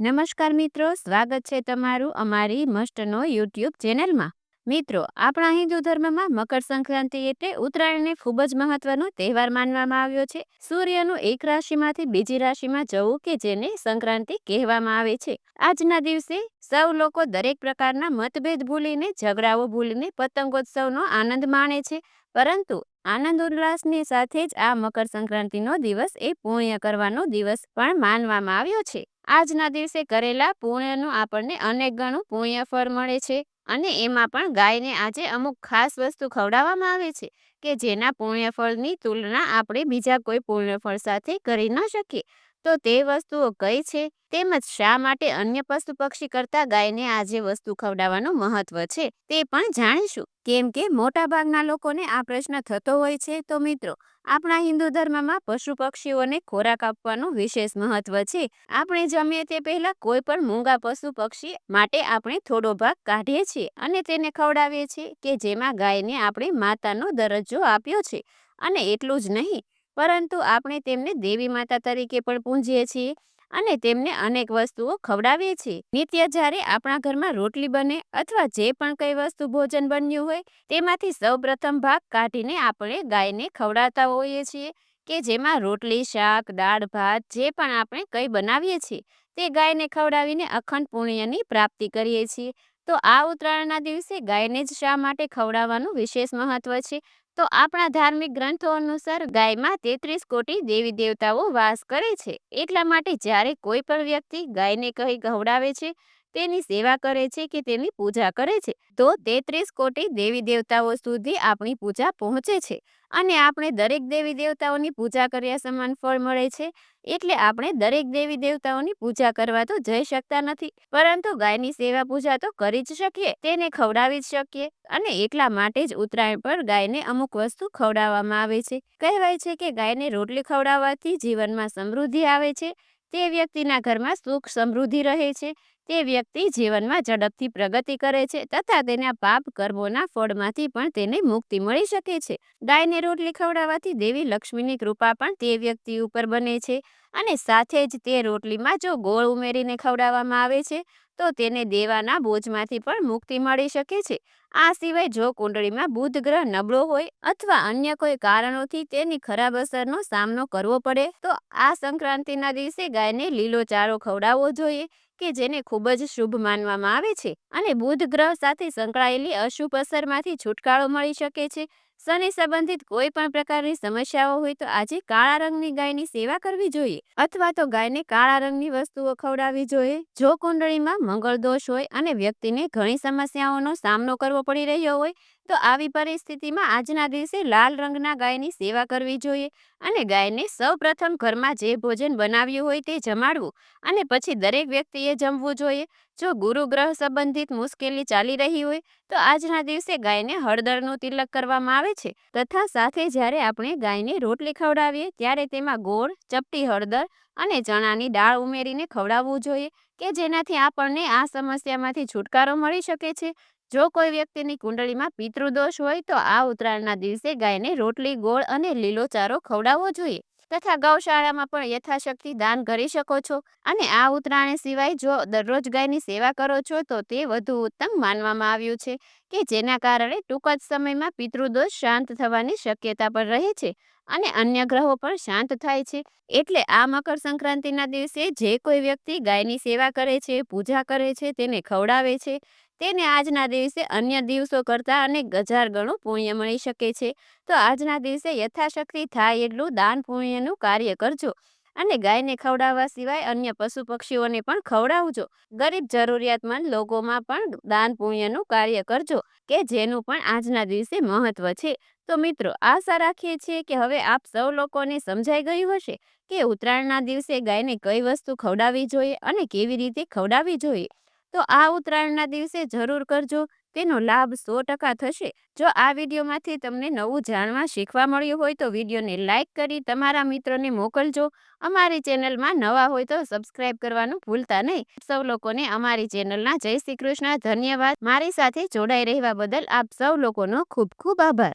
નમસ્કાર મિત્રો, સ્વાગત છે તમારું અમારી મસ્ટનો યુટ્યુબ ચેનલમાં. મિત્રો, આપણા હિન્દુ ધર્મમાં મકર સંક્રાંતિ એટલે ઉત્તરાયણને ખૂબ જ મહત્વનો તહેવાર માનવામાં આવ્યો છે. સૂર્યનું એક રાશિમાંથી બીજી રાશિમાં જવું કે જેને સંક્રાંતિ કહેવામાં આવે છે. આજના દિવસે સૌ લોકો દરેક પ્રકારના મતભેદ ભૂલીને, ઝઘડાઓ ભૂલીને પતંગોત્સવનો આનંદ માણે છે. પરંતુ આનંદ ઉલ્લાસની સાથે જ આ મકર સંક્રાંતિનો દિવસ એ પુણ્ય કરવાનો દિવસ પણ માનવામાં આવ્યો છે. આજના દિવસે કરેલા પુણ્યનું આપણને અનેક ગણું પુણ્ય ફળ મળે છે અને એમાં પણ ગાયને આજે અમુક ખાસ વસ્તુ ખવડાવવામાં આવે છે કે જેના પુણ્ય ફળની તુલના આપણે બીજા કોઈ પુણ્ય ફળ સાથે કરી ન શકીએ. તો તે વસ્તુઓ કઈ છે? તેમજ શા માટે અન્ય પશુ પક્ષી કરતા ગાયને આજે વસ્તુ ખવડાવવાનું મહત્વ છે તે પણ જાણીશું. કેમ કે મોટાભાગના લોકોને આ પ્રશ્ન થતો હોય છે તો મિત્રો, આપણા હિન્દુ ધર્મમાં પશુ પક્ષીઓને ખોરાક આપવાનું વિશેષ મહત્વ છે. આપણે જમીએ તે પહેલા કોઈ પણ મૂંગા પશુ પક્ષી માટે આપણે થોડો ભાગ કાઢીએ છીએ અને તેને ખવડાવીએ છીએ કે જેમાં ગાયને આપણે માતાનો દરજ્જો આપ્યો છે. અને એટલું જ નહીં પરંતુ આપણે તેમને દેવી માતા તરીકે પણ પૂંજીએ છીએ અને તેમને અનેક વસ્તુઓ ખવડાવીએ છીએ. નિત્ય જ્યારે આપણા ઘરમાં રોટલી બને અથવા જે પણ કઈ વસ્તુ ભોજન બન્યું હોય, તેમાંથી સૌ પ્રથમ ભાગ કાઢીને આપણે ગાયને ખવડાવતા હોઈએ છીએ કે જેમાં રોટલી, શાક, દાળ, ભાત, જે પણ આપણે કંઈ બનાવીએ છીએ, તે ગાયને ખવડાવીને અખંડ પુણ્યની પ્રાપ્તિ કરીએ છીએ. તો આ ઉત્તરાયણના દિવસે ગાયને જ શા માટે ખવડાવવાનું વિશેષ મહત્વ છે? તો આપણા ધાર્મિક ગ્રંથો અનુસાર ગાયમાં તેત્રીસ કોટી દેવી દેવતાઓ વાસ કરે છે. એટલા માટે જ્યારે કોઈ પણ વ્યક્તિ ગાયને કહી ગવડાવે છે તેની સેવા કરે છે કે તેની પૂજા કરે છે. તો તેત્રીસ કોટી દેવી દેવતાઓ સુધી આપણી પૂજા પહોંચે છે. અને આપણે દરેક દેવી દેવતાઓની પૂજા કર્યા સમાન ફળ મળે છે. એટલે આપણે દરેક દેવી દેવતાઓની પૂજા કરવા તો જઈ શકતા નથી. પરંતુ ગાયની સેવા પૂજા તો કરી જ શકીએ. તેને ખવડાવી જ શકીએ. અને એકલા માટે જ ઉત્તરાયણ પર ગાયને અમુક વસ્તુ ખવડાવવામાં આવે છે. કહેવાય છે કે ગાયને રોટલી ખવડાવવાથી જીવનમાં સમૃદ્ધિ આવે છે. તે વ્યક્તિના ઘરમાં સુખ સમૃદ્ધિ રહે છે. તે વ્યક્તિ જીવનમાં ઝડપથી પ્રગતિ કરે છે તથા તેના પાપ કર્મોના ફળમાંથી પણ તેને મુક્તિ મળી શકે છે. ગાયને રોટલી ખવડાવવાથી દેવી લક્ષ્મીની કૃપા પણ તે વ્યક્તિ ઉપર બને છે અને સાથે જ તે રોટલીમાં જો ગોળ ઉમેરીને ખવડાવવામાં આવે છે તો તેને દેવાના બોજમાંથી પણ મુક્તિ મળી શકે છે. આ સિવાય જો કુંડળીમાં બુધ ગ્રહ નબળો હોય અથવા અન્ય કોઈ કારણોથી તેની ખરાબ અસરનો સામનો કરવો પડે, તો આ સંક્રાંતિના દિવસે ગાયને લીલો ચારો ખવડાવવો જોઈએ, કે જેને ખૂબ જ શુભ માનવામાં આવે છે. અને બુધ ગ્રહ સાથે સંકળાયેલી અશુભ અસરમાંથી છુટકારો મળી શકે છે. શનિ સંબંધિત કોઈ પણ પ્રકારની સમસ્યાઓ હોય તો આજે કાળા રંગની ગાયની સેવા કરવી જોઈએ અથવા તો ગાયને કાળા રંગની વસ્તુઓ ખવડાવવી જોઈએ. જો કુંડળીમાં મંગળ દોષ હોય અને વ્યક્તિને ઘણી સમસ્યાઓનો સામનો કરવો પડી રહ્યો હોય તો આવી પરિસ્થિતિમાં આજના દિવસે લાલ રંગના ગાયની સેવા કરવી જોઈએ અને ગાયને સૌ પ્રથમ ઘરમાં જે ભોજન બનાવ્યું હોય તે જમાડવું અને પછી દરેક વ્યક્તિએ જમવું જોઈએ. જો ગુરુ ગ્રહ સંબંધિત મુશ્કેલી ચાલી રહી હોય તો આજના દિવસે ગાયને હળદરનું તિલક કરવામાં આવે છે તથા સાથે જ્યારે આપણે ગાયને રોટલી ખવડાવીએ ત્યારે તેમાં ગોળ, ચપટી હળદર અને ચણાની દાળ ઉમેરીને ખવડાવવું જોઈએ કે જેનાથી આપણને આ સમસ્યામાંથી છુટકારો મળી શકે છે. જો કોઈ વ્યક્તિની કુંડળીમાં પિતૃદોષ હોય તો આ ઉત્તરાયણના દિવસે ગાયને રોટલી, ગોળ અને લીલો ચારો ખવડાવવો જોઈએ. તથા ગૌશાળામાં પણ યથાશક્તિ દાન કરી શકો છો. અને આ ઉત્તરાયણ સિવાય જો દરરોજ ગાયની સેવા કરો છો, તો તે વધુ ઉત્તમ માનવામાં આવ્યું છે કે જેના કારણે ટૂંક જ સમયમાં પિતૃદોષ શાંત થવાની શક્યતા પણ રહે છે અને અન્ય ગ્રહો પણ શાંત થાય છે. એટલે આ મકર સંક્રાંતિના દિવસે જે કોઈ વ્યક્તિ ગાયની સેવા કરે છે, પૂજા કરે છે, તેને ખવડાવે છે તેને આજના દિવસે અન્ય દિવસો કરતાં અનેક હજાર ગણું પુણ્ય મળી શકે છે. તો આજના દિવસે યથાશક્તિ થાય એટલું દાન પુણ્યનું કાર્ય કરજો અને ગાયને ખવડાવવા સિવાય અન્ય પશુ પક્ષીઓને પણ ખવડાવજો. ગરીબ જરૂરિયાતમંદ લોકોમાં પણ દાન પુણ્યનું કાર્ય કરજો કે જેનું પણ આજના દિવસે મહત્વ છે. તો મિત્રો, આશા રાખીએ છીએ કે હવે આપ સૌ લોકોને સમજાઈ ગયું હશે કે ઉત્તરાયણના દિવસે ગાયને કઈ વસ્તુ ખવડાવવી જોઈએ અને કેવી રીતે ખવડાવવી જોઈએ. તો આ ઉત્તરાયણના દિવસે જરૂર કરજો. તેનો લાભ સો ટકા થશે. જો આ વિડીયોમાંથી તમને નવું જાણવા શીખવા મળ્યું હોય તો વિડીયોને લાઇક કરી તમારા મિત્રોને મોકલજો. અમારી ચેનલમાં નવા હોય તો સબસ્ક્રાઇબ કરવાનું ભૂલતા નહીં. સૌ લોકોને અમારી ચેનલના જય શ્રી કૃષ્ણ. ધન્યવાદ. મારી સાથે જોડાઈ રહેવા બદલ આપ સૌ લોકોનો ખૂબ ખૂબ આભાર.